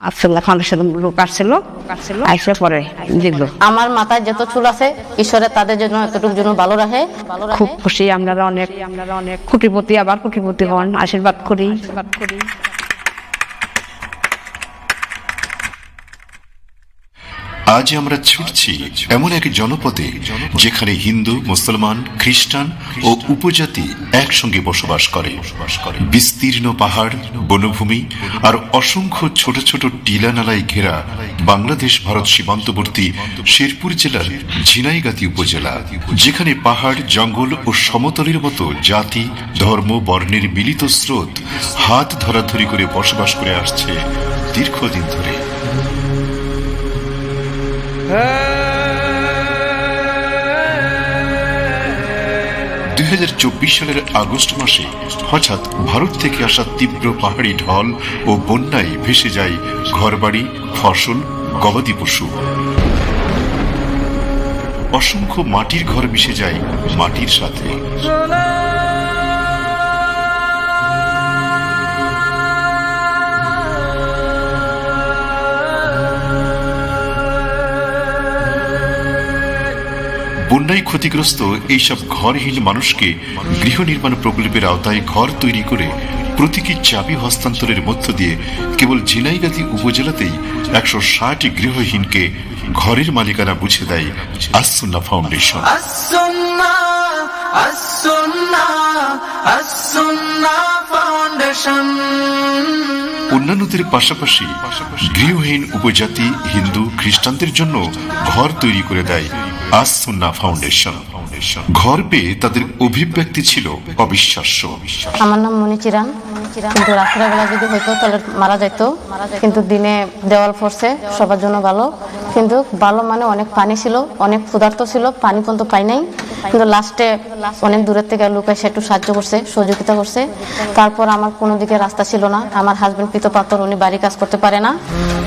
আফসুল্লাহ খানের সাথে লোক আসছিল আইসে পরে দেখল। আমার মাথায় যত চুল আছে ঈশ্বরের তাদের জন্য এতটুকু জন্য ভালো রাখে। ভালো রাখে খুব খুশি আমরা অনেক আমরা অনেক কুটিপতি আবার কুটিপতি হন আশীর্বাদ করি। আশীর্বাদ করি। আজ আমরা ছুটছি এমন এক জনপদে যেখানে হিন্দু, মুসলমান, খ্রিস্টান ও উপজাতি একসঙ্গে বসবাস করে। বিস্তীর্ণ পাহাড়, বনভূমি আর অসংখ্য ছোট ছোট টিলা নালায় ঘেরা বাংলাদেশ ভারত সীমান্তবর্তী শেরপুর জেলার ঝিনাইগাতি উপজেলা, যেখানে পাহাড়, জঙ্গল ও সমতলের মতো জাতি, ধর্ম, বর্ণের মিলিত স্রোত হাত ধরাধরি করে বসবাস করে আসছে দীর্ঘদিন ধরে। দুই হাজার চব্বিশ সালের আগস্ট মাসে হঠাৎ ভারত থেকে আসা তীব্র পাহাড়ি ঢল ও বন্যায় ভেসে যায় ঘরবাড়ি, ফসল, গবাদি পশু। অসংখ্য মাটির ঘর মিশে যায় মাটির সাথে। বন্যায় ক্ষতিগ্রস্ত এইসব ঘরহীন মানুষকে গৃহ নির্মাণ প্রকল্পের আওতায় ঘর তৈরি করে প্রতীকী চাবি হস্তান্তরের মধ্য দিয়ে কেবল ঝিনাইগাতি উপজেলাতেই একশো ষাট গৃহহীনকে ঘরের মালিকানা বুঝে দেয় আসুন্না ফাউন্ডেশন। অন্যান্যদের পাশাপাশি গৃহহীন উপজাতি হিন্দু খ্রিস্টানদের জন্য ঘর তৈরি করে দেয় আসুন্না ফাউন্ডেশন। ঘর পেয়ে তাদের অভিব্যক্তি ছিল অবিশ্বাস্য। আমার নাম মনিচিরাম কিন্তু রাত্রেবেলা যদি হইতো তাহলে মারা যাইতো। কিন্তু দিনে দেওয়াল ফোর্সে সবার জন্য ভালো। কিন্তু ভালো মানে অনেক পানি ছিল, অনেক ক্ষুধার্ত ছিল, পানি পর্যন্ত পাই নাই। কিন্তু লাস্টে অনেক দূরের থেকে লোক এসে একটু সাহায্য করছে, সহযোগিতা করছে। তারপর আমার কোনো দিকে রাস্তা ছিল না। আমার হাজবেন্ড পিত পাথর, উনি বাড়ি কাজ করতে পারে না।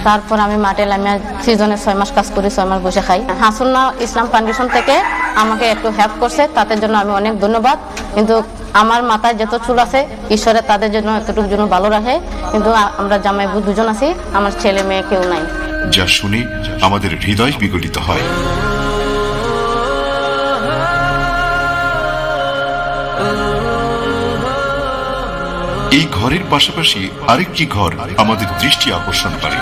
তারপর আমি মাঠে লামিয়া সিজনে ছয় মাস কাজ করি, ছয় মাস বসে খাই। হাসুন্না ইসলাম ফাউন্ডেশন থেকে আমাকে একটু হেল্প করছে, তাদের জন্য আমি অনেক ধন্যবাদ। কিন্তু আমার মাথায় যত চুল আছে, ঈশ্বরের তাদের জন্য এতটুকু জন্য ভালো রাখে। কিন্তু আমরা জামাইবু দুজন আছি, আমার ছেলে মেয়ে কেউ নাই। যা শুনে আমাদের হৃদয় বিগলিত হয়। এই ঘরের পাশাপাশি আরেকটি ঘর আমাদের দৃষ্টি আকর্ষণ করে।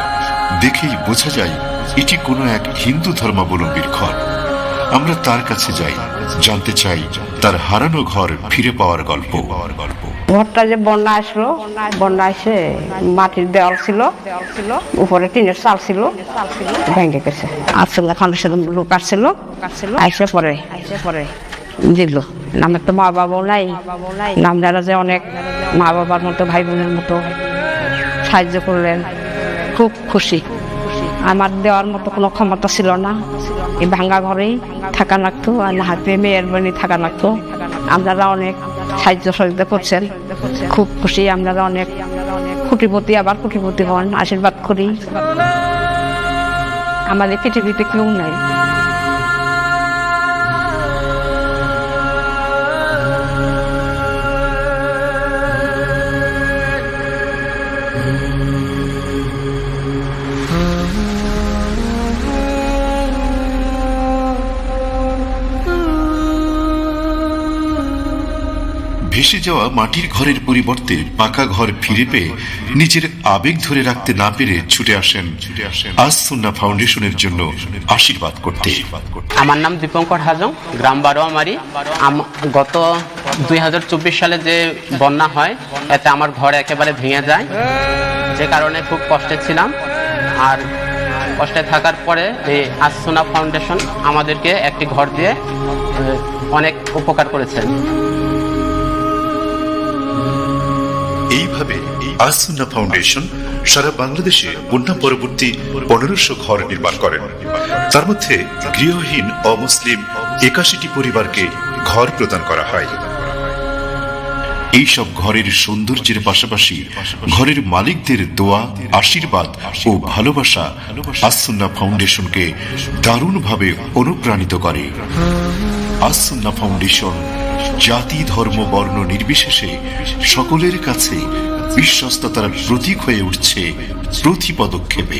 দেখেই বোঝা যায়, এটি কোনো এক হিন্দু ধর্মাবলম্বীর ঘর। আমরা তার কাছে যাই, জানতে চাই তার হারানো ঘর ফিরে পাওয়ার গল্প। পাওয়ার গল্প ঘরটা যে বন্যা আসলো, বন্যা এসে মাটির দেওয়াল ছিল, উপরে টিনের চাল ছিল, ভেঙে গেছে। আফসুল্লাহ খানের সাথে লোক আসছিল, আইসে পরে পরে দিল। আমার তো মা বাবাও নাই নামদারা যে অনেক মা বাবার মতো, ভাই বোনের মতো সাহায্য করলেন, খুব খুশি। আমার দেওয়ার মতো কোনো ক্ষমতা ছিল না। এই ভাঙ্গা ঘরেই থাকা লাগতো, আর হাতে মেয়ের বাড়ি থাকা লাগতো। আপনারা অনেক সাহায্য সহযোগিতা করছেন। খুব খুশি আপনারা অনেক কোটিপতি, আবার কোটিপতি হন। আশীর্বাদ করি। আমাদের পৃথিবীতে কেউ নাই। ভেসে যাওয়া মাটির ঘরের পরিবর্তে পাকা ঘর ফিরে পেয়ে নিজের আবেগ ধরে রাখতে না পেরে ছুটে আসেন। আসুন্না ফাউন্ডেশনের জন্য আশীর্বাদ করতে। আমার নাম দীপঙ্কর হাজং, গ্রাম বারোয়ামারি। গত দুই হাজার চব্বিশ সালে যে বন্যা হয়, এতে আমার ঘর একেবারে ভেঙে যায়। যে কারণে খুব কষ্টে ছিলাম। আর কষ্টে থাকার পরে এই আসোনা ফাউন্ডেশন আমাদেরকে একটি ঘর দিয়ে অনেক উপকার করেছেন এইভাবে আসুন্না ফাউন্ডেশন সারা বাংলাদেশে বন্যা পরবর্তী পনেরোশো ঘর নির্মাণ করেন। তার মধ্যে গৃহহীন অমুসলিম একাশিটি পরিবারকে ঘর প্রদান করা হয়। এইসব ঘরের সৌন্দর্যের পাশাপাশি ঘরের মালিকদের দোয়া, আশীর্বাদ ও ভালোবাসা আসুন্না ফাউন্ডেশনকে দারুণভাবে অনুপ্রাণিত করে। আসুন্না ফাউন্ডেশন জাতি ধর্ম বর্ণ নির্বিশেষে সকলের কাছে বিশ্বস্ততার প্রতীক হয়ে উঠছে প্রতি পদক্ষেপে